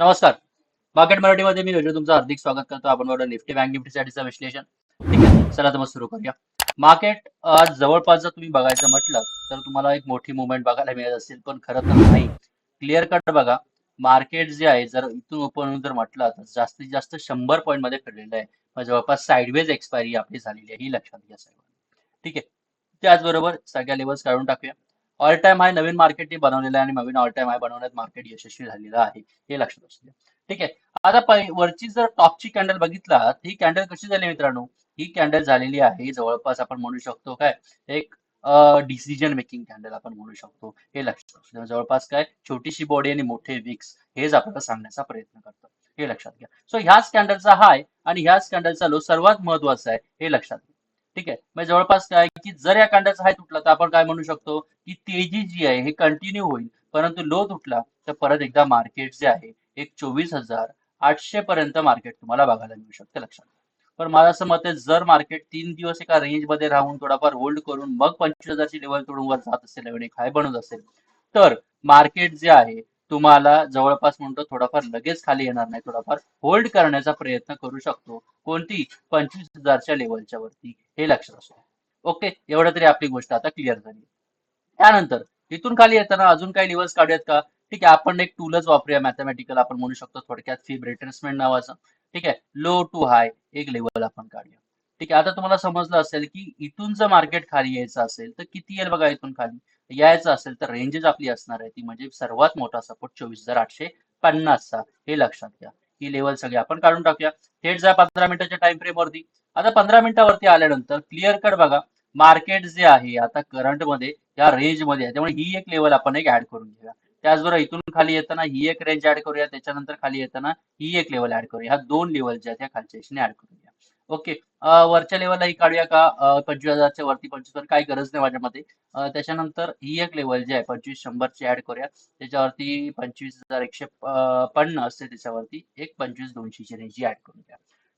नमस्कार. मार्केट मराठीमध्ये मी योजना तुमचं हार्दिक स्वागत करतो. आपण बरोबर निफ्टी बँक निफ्टीसाठीचं विश्लेषण. ठीक आहे? चला तर मग सुरू करूया. मार्केट आज जवळपास जर तुम्ही बघायचं म्हटलं तर तुम्हाला एक मोठी मुवमेंट बघायला मिळत असेल पण खरं तर नाही. क्लिअर कट बघा. मार्केट जे आहे जर इथून ओपन जर म्हटलं तर जास्तीत जास्त शंभर पॉईंटमध्ये फिरलेलं आहे. जवळपास साईडवेज एक्सपायरी आपली झालेली आहे ही लक्षात घ्या सर्वांनी ठीक आहे? त्याचबरोबर सगळ्या लेवल्स काढून टाकूया. ऑल टाइम हाय नवीन मार्केटने बनवलेला आहे आणि नवीन ऑल टाइम हाय बनवण्यात मार्केट यशस्वी झालेलं आहे. हे लक्षात असू द्या. ठीक आहे. आता वरची जर टॉपची कॅन्डल बघितला तर ही कॅन्डल कशी झाली मित्रांनो? ही कॅन्डल झालेली आहे. जवळपास आपण म्हणू शकतो काय? एक डिसिजन मेकिंग कॅन्डल आपण म्हणू शकतो. हे लक्षात असू द्या. जवळपास काय? छोटीशी बॉडी आणि मोठे विक्स हेच आपल्याला सांगण्याचा प्रयत्न करतो. हे लक्षात घ्या. सो ह्याच कॅन्डलचा हाय आणि ह्याच कॅन्डलचा लो सर्वात महत्त्वाचा आहे. हे लक्षात घ्या. ठीक आहे? म्हणजे जवळपास काय की जर या कांडाचा हाय तुटला तर आपण काय म्हणू शकतो की तेजी जी आहे हे कंटिन्यू होईल. परंतु लो तुटला तर परत एकदा मार्केट जे आहे एक चोवीस हजार आठशे पर्यंत मार्केट तुम्हाला बघायला मिळू शकते लक्षात. पण मला असं मत आहे जर मार्केट तीन दिवस एका रेंजमध्ये राहून थोडाफार होल्ड करून मग पंचवीस हजारची लेवल तोडून वर जात असेल एवढे हाय बनवत असेल तर मार्केट जे आहे तुम्हाला जवळपास म्हणतो थोडाफार लगेच खाली येणार नाही थोडाफार होल्ड करण्याचा प्रयत्न करू शकतो. कोणती? पंचवीस हजारच्या लेवलच्या वरती. हे लक्षात असतो ओके एवढं तरी आपली गोष्ट आता क्लिअर झाली. त्यानंतर इथून खाली येताना अजून काही लेवल्स काढूयात का? ठीक आहे आपण एक टूलच वापरूया मॅथमॅटिकल आपण म्हणू शकतो थोडक्यात फिब रिट्रेसमेंट नावाचं. ठीक आहे लो टू हाय एक लेवल आपण काढूया. ठीक आहे आता तुम्हाला समजलं असेल की इथून जर मार्केट खाली यायचं असेल तर किती येईल बघा इथून खाली? यायचं असेल तर रेंजेस आपली असणार आहे. ती म्हणजे सर्वात मोठा सपोर्ट चोवीस हजार आठशे पन्नासचा हे लक्षात घ्या. ही लेवल सगळे आपण काढून टाकूया. थेट जा पंधरा मिनिटाच्या टाइम फ्रेम वरती. आता पंधरा मिनिटावरती आल्यानंतर क्लिअर कट बघा. मार्केट जे आहे आता करंटमध्ये या रेंजमध्ये आहे. त्यामुळे ही एक लेवल आपण एक ऍड करून घेऊया. त्याचबरोबर इथून खाली येताना ही एक रेंज ऍड करूया. त्याच्यानंतर खाली येताना ही एक लेवल ऍड करूया. ह्या दोन लेवल ज्या आहेत खालच्या ऍड करूया. ओके. वरच्या लेवलला ही काढूया का? पंचवीस हजारच्या वरती पंचवीस. हजार काही गरज नाही माझ्या मते त्याच्यानंतर ही एक लेवल जी आहे पंचवीस शंभरची ऍड करूया. त्याच्यावरती पंचवीस हजार एकशे पन्नास त्याच्यावरती. एक पंचवीस दोनशेची रेंज ऍड करूया.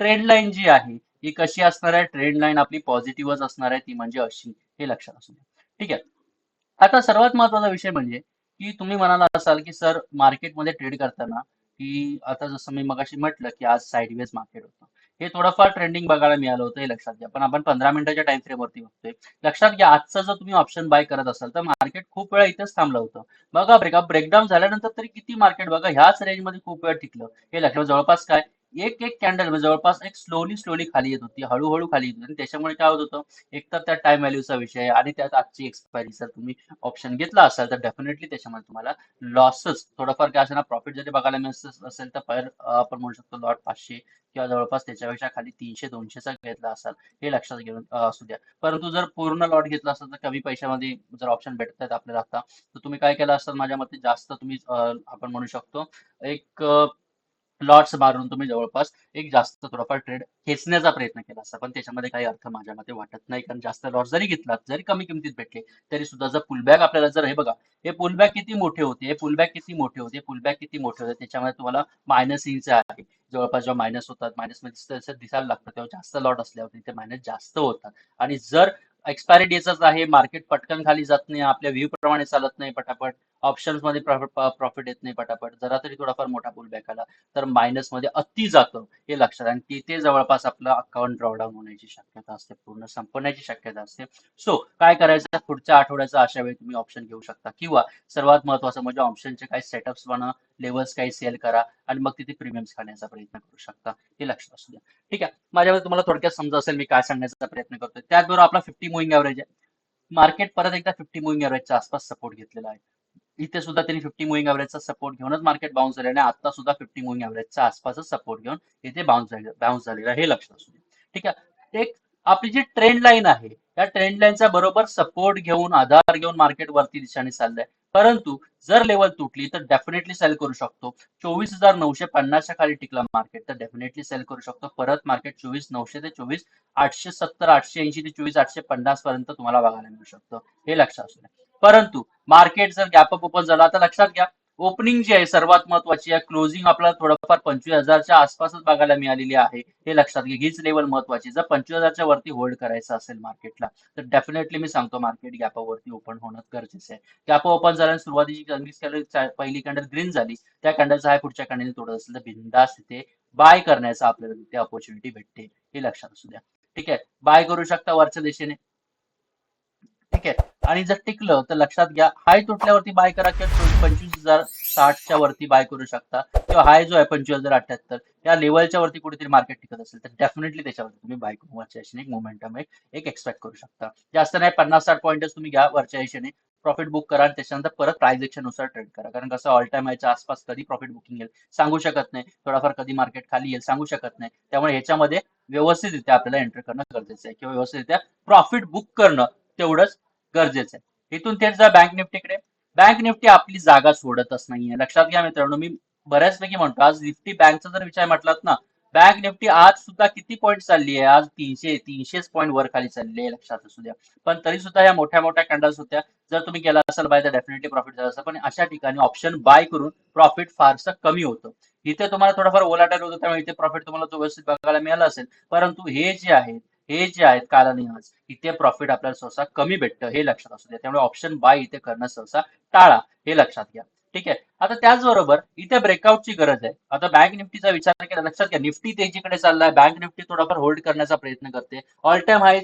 ट्रेंड लाईन जी आहे ही कशी असणार आहे? ट्रेंड लाईन आपली पॉझिटिव्हच असणार आहे ती म्हणजे अशी. हे लक्षात असू द्या. ठीक आहे. आता सर्वात महत्त्वाचा विषय म्हणजे की तुम्ही म्हणाला असाल की सर मार्केटमध्ये ट्रेड करताना की आता जसं मी मगाशी म्हटलं की आज साईडवेज मार्केट होतं. हे थोडंफार ट्रेंडिंग बघायला मिळालं होतं हे लक्षात घ्या. पण आपण पंधरा मिनिटाच्या टाइम फ्रेम वरती बघतोय. लक्षात घ्या आजचं जर तुम्ही ऑप्शन बाय करत असाल तर मार्केट खूप वेळा इथेच थांबलं होतं. बघा ब्रेकअप ब्रेकडाऊन झाल्यानंतर तरी किती मार्केट बघा ह्याच रेंजमध्ये खूप वेळ टिकलं. हे लक्षात जवळपास काय? एक एक कॅन्डल म्हणजे जवळपास एक स्लोली स्लोली खाली येत होती. हळूहळू खाली येत होती. आणि त्याच्यामुळे काय होत होतं? एक तर त्या टाइम व्हॅल्यूचा विषय आहे आणि त्यात आजची एक्सपायरी जर तुम्ही ऑप्शन घेतला असाल तर डेफिनेटली त्याच्यामध्ये तुम्हाला लॉसच थोडंफार काय असेल ना प्रॉफिट जरी बघायला मिळत असेल तर पर आपण म्हणू शकतो लॉट पाचशे किंवा जवळपास त्याच्यापेक्षा खाली तीनशे दोनशेचा घेतला असाल हे लक्षात घेऊन असू द्या. परंतु जर पूर्ण लॉट घेतला असेल तर कमी पैशामध्ये जर ऑप्शन भेटत आहेत आपल्याला आता तर तुम्ही काय केलं असाल? माझ्या मते जास्त तुम्ही आपण म्हणू शकतो एक लॉट्स मारून तुम्ही जवळपास एक जास्त थोडाफार ट्रेड खेचण्याचा प्रयत्न केला असता. पण त्याच्यामध्ये काही अर्थ माझ्या मते वाटत नाही. कारण जास्त लॉट जरी घेतला जरी कमी किमतीत भेटले तरी सुद्धा जर पुलबॅक आपल्याला जर हे बघा हे पुलबॅक किती मोठे होते हे पुलबॅक किती मोठे होते पुलबॅक किती मोठे होते त्याच्यामध्ये तुम्हाला मायनस इंच आहे. जवळपास जेव्हा मायनस होतात मायनसमध्ये दिसायला लागतं तेव्हा जास्त लॉट असल्यावर तिथे मायनस जास्त होतात. आणि जर एक्सपायरी डेचाच आहे मार्केट पटकन खाली जात नाही आपल्या व्ह्यू प्रमाणे चालत नाही पटापट ऑप्शन्समध्ये प्रॉफिट येत नाही पटापट. जरा तरी थोडाफार मोठा पुलबॅक आला तर मायनसमध्ये अति जातं हे लक्षात. आणि तिथे जवळपास आपलं अकाउंट ड्रॉडाऊन होण्याची शक्यता असते पूर्ण संपण्याची शक्यता असते. सो काय करायचं? पुढच्या आठवड्याचा अशा वेळी तुम्ही ऑप्शन घेऊ शकता. किंवा सर्वात महत्वाचं म्हणजे ऑप्शनचे काही सेटअप्स बनवा लेवल्स काही सेल करा आणि मग तिथे प्रीमियम्स खाण्याचा प्रयत्न करू शकता. हे लक्षात असू द्या. ठीक आहे? माझ्यामध्ये तुम्हाला थोडक्यात समजा असेल मी काय सांगण्याचा प्रयत्न करतोय. त्याचबरोबर आपला फिफ्टी मुव्हिंग ॲव्हरेज आहे. मार्केट परत एकदा फिफ्टी मुव्हिंग ॲव्हरेजच्या आसपास सपोर्ट घेतलेला आहे. इथे सुद्धा त्यांनी फिफ्टी मुव्हिंग ॲव्हरेजचा सपोर्ट घेऊनच मार्केट बाउन्स झाले आणि आता सुद्धा फिफ्टी मुव्हिंग ॲव्हरेजच्या आसपासच सपोर्ट घेऊन इथे बाउन्स झाले बाउन्स झालेला हे लक्षात असू दे ठीक आहे? एक आपली जी ट्रेंड लाईन आहे या ट्रेंड लाईनचा बरोबर सपोर्ट घेऊन आधार घेऊन मार्केट वरती दिशेने चाललंय. परंतु जर लेवल तुटली तर डेफिनेटली सेल करू शकतो. चोवीस हजार नऊशे पन्नासच्या खाली टिकला मार्केट तर डेफिनेटली सेल करू शकतो. परत मार्केट चोवीस नऊशे ते चोवीस आठशे सत्तर आठशे ऐंशी ते चोवीस आठशे पन्नास पर्यंत तुम्हाला बघायला मिळू शकतं. हे लक्षात असू द्या. परंतु मार्केट जर गॅपअप ओपन झाला तर लक्षात घ्या ओपनिंग जी आहे सर्वात महत्वाची आहे क्लोजिंग आपल्याला थोडंफार पंचवीस हजारच्या आसपासच बघायला मिळालेली आहे. हे लक्षात घ्या हीच लेवल महत्वाची जर पंचवीस हजारच्या वरती होल्ड करायचं असेल मार्केटला तर डेफिनेटली मी सांगतो मार्केट गॅपावरती ओपन होणं गरजेचं आहे. गॅप ओपन झाल्याने सुरुवातीची कॅन्डल कॅन्डल पहिली कॅन्डल ग्रीन झाली त्या कॅन्डलचा हाय पुढच्या कॅन्डल तोडत असेल तर बिंदास तिथे बाय करण्याचा आपल्याला तिथे ऑपॉर्च्युनिटी भेटते हे लक्षात असू द्या. ठीक आहे? बाय करू शकता वरच्या दिशेने. ठीक आहे? आणि जर टिकलं तर लक्षात घ्या हाय तुटल्यावरती बाय करा किंवा पंचवीस हजार साठच्या वरती बाय करू शकता. किंवा हाय जो आहे पंचवीस हजार अठ्याहत्तर या लेवलच्या वरती कुठेतरी मार्केट टिकत असेल तर डेफिनेटली त्याच्यावरती तुम्ही बाय करून वरच्या एक मोमेंटम एक एक एक्सपेक्ट करू शकता. जास्त नाही पन्नास साठ पॉईंट तुम्ही घ्या वरच्या दिशेने प्रॉफिट बुक करा आणि त्याच्यानंतर परत प्राइस ट्रेड करा. कारण कसं ऑल टाइम याच्या आसपास कधी प्रॉफिट बुकिंग येईल सांगू शकत नाही. थोडाफार कधी मार्केट खाली येईल सांगू शकत नाही. त्यामुळे ह्याच्यामध्ये व्यवस्थितरित्या आपल्याला एंटर करणं गरजेचं आहे. किंवा व्यवस्थितरित्या प्रॉफिट बुक करणं तेवढंच गरजेचं आहे. इथून थेट जा बँक निफ्टीकडे. बँक निफ्टी आपली जागा सोडतच नाहीये. लक्षात घ्या मित्रांनो मी बऱ्याचपैकी म्हणतो आज निफ्टी बँकचा जर विचार म्हटलात ना बँक निफ्टी आज सुद्धा किती पॉईंट चालली आहे? आज तीनशे तीनशेच पॉईंट वर खाली चालली आहे लक्षात असू द्या. पण तरी सुद्धा या मोठ्या मोठ्या कॅन्डल्स होत्या. जर तुम्ही गेला असाल बाय तर डेफिनेटली प्रॉफिट झालं असेल पण अशा ठिकाणी ऑप्शन बाय करून प्रॉफिट फारसं कमी होतं. इथे तुम्हाला थोडंफार ओलाटाईल होतं त्यामुळे इथे प्रॉफिट तुम्हाला व्यवस्थित बघायला मिळाला असेल. परंतु हे जे आहेत हे जे आहेत काल इथे प्रॉफिट आपल्याला सहसा कमी भेटतं हे लक्षात असू द्या. त्यामुळे ऑप्शन बाय इथे करणं सहसा टाळा हे लक्षात घ्या. ठीक आहे? आता त्याचबरोबर इथे ब्रेकआउटची गरज आहे. आता बँक निफ्टीचा विचार केला लक्षात घ्या. निफ्टी तेजीकडे चाललाय. बँक निफ्टी थोडाफार होल्ड करण्याचा प्रयत्न करते. ऑल टाइम हाय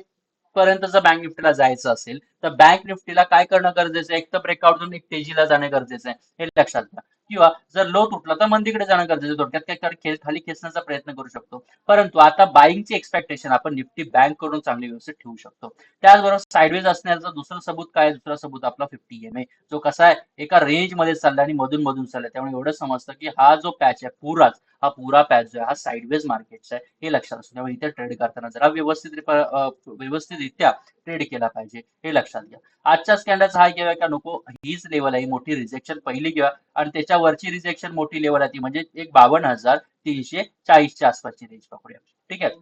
पर्यंत जर बँक निफ्टीला जायचं असेल तर बँक निफ्टीला काय करणं गरजेचं आहे? एक तर ब्रेकआउट एक तेजीला जाणं गरजेचं आहे. हे लक्षात घ्या. किंवा जर लो तुटला तर मंदीकडे जाणं गरजेचं थोडक्यात काय खाली खेचण्याचा प्रयत्न करू शकतो. परंतु आता बाईंगची एक्सपेक्टेशन आपण निफ्टी बँक करून चांगली व्यवस्थित ठेवू शकतो. त्याचबरोबर साईडवेज असण्याचा दुसरा सबूत काय दुसरा सबूत आपला फिफ्टी एम ए जो कसा आहे? एका रेंजमध्ये चालला आणि मधून मधून चाललाय त्यामुळे एवढं समजतं की हा जो पॅच आहे पुराच हा पुरा पॅच जो आहे हा साईडवेज मार्केटचा आहे हे लक्षात असतो त्यामुळे इथे ट्रेड करताना जरा व्यवस्थित व्यवस्थितरित्या ट्रेड केला पाहिजे. हे लक्षात घ्या. आजच्या स्कॅनरचा हाय घ्यावा का नको हीच लेवल आहे. मोठी रिजेक्शन पहिली घ्या आणि त्याच्या वरची रिजेक्शन मोठी लेवल आहे ती. म्हणजे एक बावन्न हजार तीनशे चाळीसच्या आसपासची रेंज पकडूया ठीक आहे?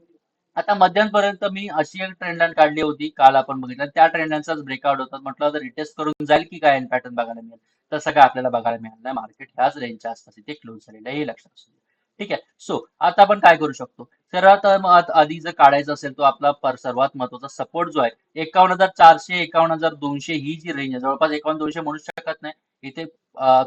आता मध्यांपर्यंत मी अशी एक ट्रेंड लाईन काढली होती काल आपण बघितलं. त्या ट्रेंड लाईनचाच ब्रेकआउट होता. म्हटलं तर रिटेस्ट करून जाईल की काय? पॅटर्न बघायला मिळेल. तसं काय आपल्याला बघायला मिळालं नाही. मार्केट ह्याच रेंजच्या आसपास इथे क्लोज झालेलं हे लक्षात असू ठीक आहे? सो आता आपण काय करू शकतो? सर्वात आधी जर काढायचं असेल तो आपला पर- सर्वात महत्त्वाचा सपोर्ट जो आहे एकावन्न हजार चारशे एकावन्न हजार दोनशे ही जी रेंज आहे. जवळपास एकावन्न दोनशे म्हणू शकत नाही. इथे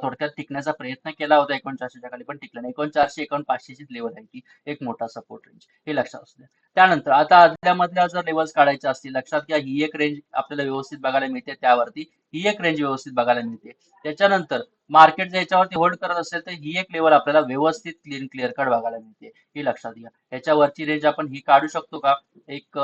थोडक्यात टिकण्याचा प्रयत्न केला होता एकोणचारशेच्या खाली पण टिकला नाही. एकोणचारशे एकोण पाचशेची लेवल आहे ती. एक मोठा सपोर्ट रेंज हे लक्षात असू द्या. त्यानंतर आता आदल्या मधल्या जर लेवल्स काढायच्या असतील लक्षात घ्या ही एक रेंज आपल्याला व्यवस्थित बघायला मिळते. त्यावरती ही एक रेंज व्यवस्थित बघायला मिळते. त्याच्यानंतर मार्केट जर याच्यावरती होल्ड करत असेल तर ही एक लेवल आपल्याला व्यवस्थित क्लीन क्लिअर कट बघायला मिळते. ही लक्षात घ्या. याच्यावरची रेंज आपण ही काढू शकतो का? एक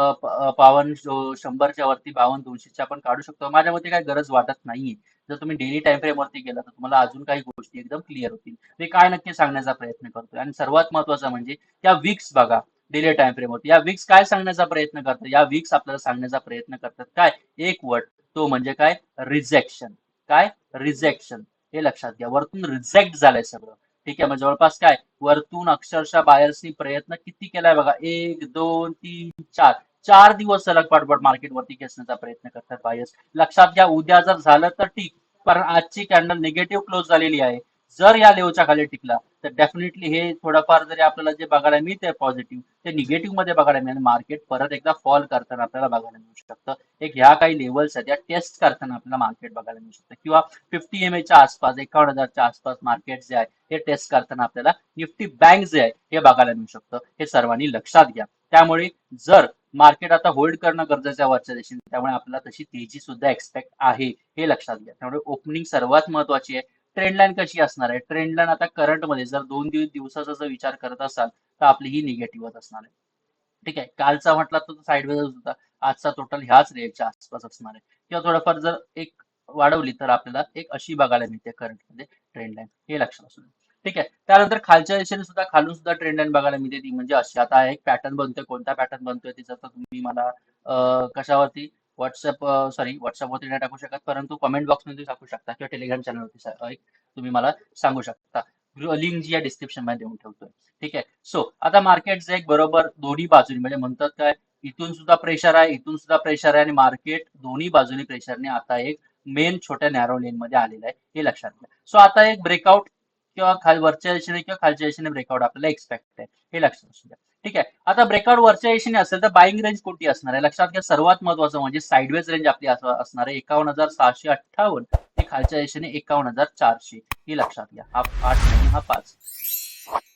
पावन शंभरच्या वरती बावन्न दोनशेच्या आपण काढू शकतो. माझ्या मते काही गरज वाटत नाहीये. जर तुम्ही डेली टाइम फ्रेम वरती गेला तर तुम्हाला अजून काही गोष्टी एकदम क्लिअर होतील. मी काय नक्की सांगण्याचा प्रयत्न करतोय? आणि सर्वात महत्वाचं म्हणजे या वीक्स बघा डेली टाइम फ्रेम वरती. या वीक्स काय सांगण्याचा प्रयत्न करतात? या विक्स आपल्याला सांगण्याचा प्रयत्न करतात काय? एक वर्ड तो म्हणजे काय? रिजेक्शन काय? रिजेक्शन हे लक्षात घ्या. वरतून रिजेक्ट झालंय सगळं. ठीक आहे मग जवळपास काय? वरतून अक्षरशः बायर्सनी प्रयत्न किती केलाय बघा? एक दोन तीन चार. चार दिवस सलग पाठपाठ मार्केट वरती खेचण्याचा प्रयत्न करतात बायस लक्षात घ्या उद्या जर झालं तर ठीक पण आजची कॅन्डल निगेटिव्ह क्लोज झालेली आहे. जर या लेवलच्या खाली टिकला तर डेफिनेटली हे थोडंफार जरी आपल्याला जे बघायला मिळते पॉझिटिव्ह ते निगेटिव्हमध्ये बघायला मिळेल. मार्केट परत एकदा फॉल करताना आपल्याला बघायला मिळू शकतं. एक ह्या काही लेवल्स आहेत या टेस्ट करताना आपल्याला मार्केट बघायला मिळू शकतं. किंवा फिफ्टी एम च्या आसपास एकावन्न हजारच्या आसपास मार्केट जे आहे हे टेस्ट करताना आपल्याला निफ्टी बँक जे आहे हे बघायला मिळू शकतं. हे सर्वांनी लक्षात घ्या. त्यामुळे जर मार्केट आता होल्ड करणं गरजेचं आहे वरच्या दिशेने. त्यामुळे आपल्याला तशी तेजी सुद्धा एक्सपेक्ट आहे हे लक्षात घ्या. त्यामुळे ओपनिंग सर्वात महत्वाची आहे. ट्रेंड लाईन कशी असणार आहे? ट्रेंडलाईन आता करंटमध्ये जर दोन दिवस दिवसाचा जर विचार करत असाल तर आपली ही निगेटिव्हच असणार आहे. ठीक आहे? कालचा म्हटला तर साईडवेज होता. आजचा टोटल ह्याच रेटच्या आसपास असणार आहे. किंवा थोडंफार जर एक वाढवली तर आपल्याला एक अशी बघायला मिळते करंटमध्ये ट्रेंडलाईन ट्रेंड लाईन हे लक्षात असू द्या. ठीक आहे. त्यानंतर खालच्या दिशेने सुद्धा खालून सुद्धा ट्रेंड लाईन बघायला मिळते ती म्हणजे अशी. आता एक पॅटर्न बनतोय. कोणता पॅटर्न बनतोय तिचा तर तुम्ही मला कशावरती व्हॉट्सअप सॉरी व्हॉट्सअपवरती नाही टाकू शकत. परंतु कमेंट बॉक्समध्ये टाकू शकता किंवा टेलिग्राम चॅनलवरती एक तुम्ही मला सांगू शकता. लिंक जी या डिस्क्रिप्शनमध्ये देऊन ठेवतोय. ठीक आहे. सो आता मार्केट एक बरोबर दोन्ही बाजूनी म्हणजे म्हणतात काय इथून सुद्धा प्रेशर आहे इथून सुद्धा प्रेशर आहे आणि मार्केट दोन्ही बाजूनी प्रेशरने आता एक मेन छोट्या नॅरो लेन मध्ये आलेला आहे. हे लक्षात घ्या. सो आता एक ब्रेकआउट किंवा खाल वरच्या दिशेने किंवा खालच्या दिशेने ब्रेकआउट आपल्याला एक्सपेक्ट आहे. हे लक्षात असू द्या. ठीक आहे? आता ब्रेकआउट वरच्या दिशेने असेल तर बाईंग रेंज कोणती असणार आहे? लक्षात घ्या सर्वात महत्वाचं म्हणजे साईडवेज रेंज आपली असणार आहे. एकावन्न हजार सहाशे अठ्ठावन्न ते खालच्या दिशेने एकावन्न हजार चारशे. ही लक्षात घ्या. हा आठ नाही हा पाच.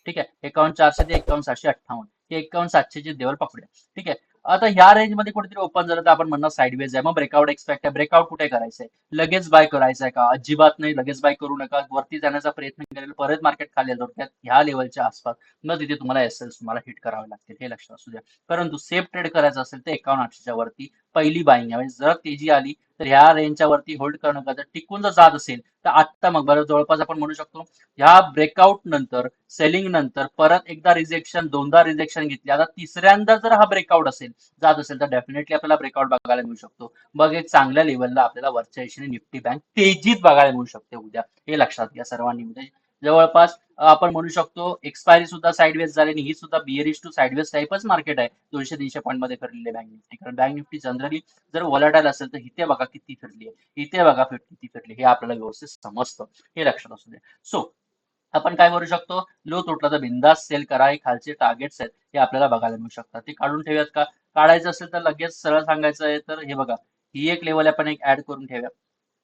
ठीक आहे? एकावन्न चारशे ते एकावन्न सातशे अठ्ठावन्न. हे एकावन्न सातशेचे देवल पकडूया. ठीक आहे? आता ह्या रेंजमध्ये कुठेतरी ओपन झालं तर आपण म्हणणार साईडवेज आहे. मग ब्रेकआउट एक्सपेक्ट आहे. ब्रेकआउट कुठे करायचंय? लगेच बाय करायचंय का? अजिबात नाही. लगेच बाय करू नका. वरती जाण्याचा प्रयत्न करेल परत मार्केट खाली येतो ह्या लेवलच्या आसपास. मग तिथे तुम्हाला एस तुम्हाला हिट करावे लागतील. हे लक्षात असू द्या. परंतु सेफ ट्रेड करायचं असेल तर एकावन्न आठशेच्या वरती पहिली बाईंग आहे. म्हणजे जर तेजी आली तर ह्या रेंजच्या वरती होल्ड करणं का जर टिकून जर जात असेल तर आत्ता मग बरं जवळपास आपण म्हणू शकतो ह्या ब्रेकआउट नंतर सेलिंग नंतर परत एकदा रिजेक्शन दोनदा रिजेक्शन घेतली आता तिसऱ्यांदा जर हा ब्रेकआउट असेल जात असेल तर डेफिनेटली आपल्याला ब्रेकआउट बघायला मिळू शकतो. मग एक चांगल्या लेवलला आपल्याला वरच्या दिशेने निफ्टी बँक तेजीत बघायला मिळू शकते उद्या. हे लक्षात घ्या सर्वांनी. म्हणजे जवळपास आपण म्हणू शकतो एक्सपायरी सुद्धा साईडवेज झाली आणि ही सुद्धा बिअरिश टू साईडवेज टाईपच मार्केट आहे. दोनशे तीनशे पॉईंटमध्ये फिरलेले बँक निफ्टी कारण बँक निफ्टी जनरली जर वॉलेटाईल असेल तर इथे बघा किती फिरली आहे. इथे बघा किती फिरली हे आपल्याला व्यवस्थित समजतं. हे लक्षात असू दे. सो आपण काय करू शकतो? लो तुटला तर बिंदास सेल करा. हे खालचे टार्गेट्स आहेत. हे आपल्याला बघायला मिळू शकतात. ते काढून ठेवूयात का? काढायचं असेल तर लगेच सरळ सांगायचं आहे तर हे बघा. ही एक लेवल आपण एक ऍड करून ठेवूया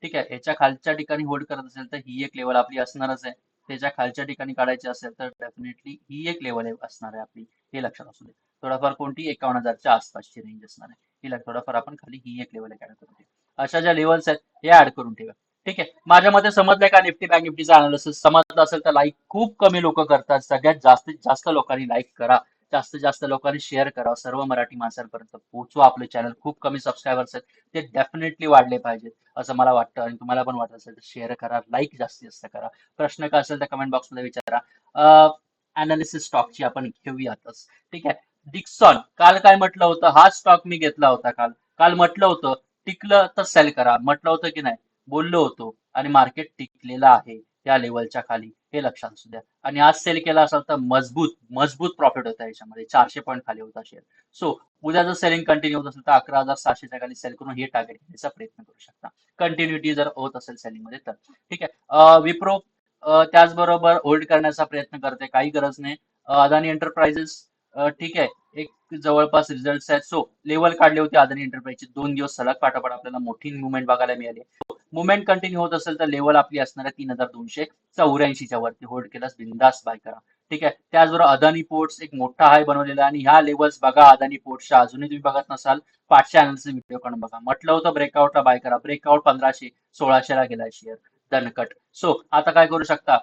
ठीक आहे? याच्या खालच्या ठिकाणी होल्ड करत असेल तर ही एक लेवल आपली असणारच आहे. त्याच्या खालच्या ठिकाणी काढायची असेल तर डेफिनेटली ही एक लेवल असणार आहे आपली हे लक्षात असू दे. थोडाफार कोणती? एकावन्न हजारच्या आसपासची रेंज असणार आहे. ही थोडाफार आपण खाली ही एक लेवल ऍड करून ठेवा. अशा ज्या लेवल्स आहेत हे ऍड करून ठेवा. ठीक आहे? माझ्या मते समजलंय का निफ्टी बँक निफ्टीचा अनालिसिस समजलं असेल तर लाईक खूप कमी लोक करतात. सगळ्यात जास्तीत जास्त लोकांनी लाईक करा. जास्तीत जास्त लोकांनी शेअर करा. सर्व मराठी माणसांपर्यंत पोहोचवा. आपले चॅनल खूप कमी सबस्क्रायबर्स आहेत. ते डेफिनेटली वाढले पाहिजेत. असं मला वाटतं आणि तुम्हाला पण वाटत असेल तर शेअर करा लाईक जास्तीत जास्त करा. प्रश्न काय असेल तर कमेंट बॉक्समध्ये विचारा. अनालिसिस स्टॉकची आपण घेऊयातच. ठीक आहे? डिक्सॉन काल काय म्हटलं होतं? हा स्टॉक मी घेतला होता काल. काल म्हटलं होतं टिकलं तर सेल करा. म्हटलं होतं की नाही? बोललो होतो आणि मार्केट टिकलेलं आहे. या लेवलच्या खाली हे लक्षात असू द्या. आणि आज सेल केला असेल तर मजबूत मजबूत प्रॉफिट होता याच्यामध्ये. चारशे पॉईंट खाली होता शेअर सो उद्या जर सेलिंग कंटिन्यू होत असेल तर अकरा हजार सहाशेच्या खाली सेल करून हे टार्गेट घेण्याचा प्रयत्न करू शकता. कंटिन्युटी जर होत असेल सेलिंगमध्ये तर. ठीक आहे. विप्रो त्याचबरोबर होल्ड करण्याचा प्रयत्न करते. काही गरज नाही. अदानी एंटरप्राइजेस ठीक आहे. एक जवळपास रिझल्ट आहेत. सो लेवल काढले होते अदानी एंटरप्राइजचे दोन दिवस सलग पाठोपाठ आपल्याला मोठी मुवमेंट बघायला मिळाली. मुवमेंट कंटिन्यू होत असेल तर लेवल आपली असणार आहे तीन हजार दोनशे चौऱ्याऐंशीच्या वरती. होल्ड केल्यास बिंदास बाय करा. ठीक आहे? त्याचबरोबर अदानी पोर्ट्स एक मोठा हाय बनवलेला आणि ह्या लेवल्स बघा अदानी पोर्ट्सच्या अजूनही तुम्ही बघत नसाल पाचशे अनालिसिस व्हिडिओ कडून बघा. म्हटलं होतं ब्रेकआउटला बाय करा. ब्रेकआउट पंधराशे सोळाशेला गेला शेअर दणकट सो आता काय करू शकता?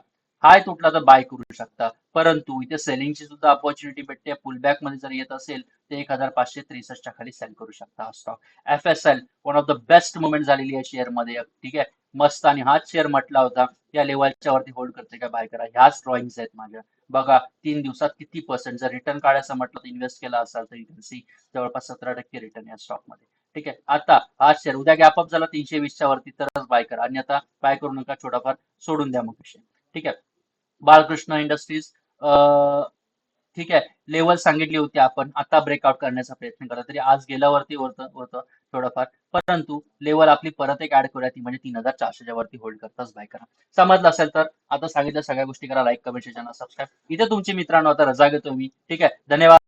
हाय तुटला तर बाय करू शकता. परंतु इथे सेलिंगची सुद्धा ऑपॉर्च्युनिटी भेटते. पुलबॅकमध्ये जर येत असेल तर एक हजार पाचशे त्रेसष्टच्या खाली सेल करू शकता हा stock F S L one of the best movement झालेली आहे शेअरमध्ये. ठीक आहे? मस्त आणि हाच शेअर म्हटला होता. या लेवलच्या वरती होल्ड करते का बाय करा? ह्याच ड्रॉइंग्स आहेत माझ्या. बघा तीन दिवसात किती पर्सेंट जर रिटर्न काढायचं म्हटलं तर इन्व्हेस्ट केला असाल तर यू सी जवळपास सतरा टक्के रिटर्न या स्टॉकमध्ये. ठीक आहे? आता हा शेअर उद्या गॅप अप झाला तीनशे वीसच्या वरती तरच बाय करा. आणि आता बाय करू नका. थोडाफार सोडून द्या मग विषय ठीक आहे? बाळकृष्ण इंडस्ट्रीज ठीक आहे लेवल सांगितली होती आपण. आता ब्रेकआउट करण्याचा प्रयत्न करा. तरी आज गेल्यावरती होतं होतं थोडंफार. परंतु लेवल आपली परत एक ऍड करूया ती म्हणजे तीन हजार चारशेच्या वरती होल्ड करताच बाय करा. समजलं असेल तर आता सांगितलं सगळ्या गोष्टी करा. लाईक कमेंट चॅनल सबस्क्राईब इथे तुमचे मित्रांनो आता रजा घेतो मी. ठीक आहे धन्यवाद.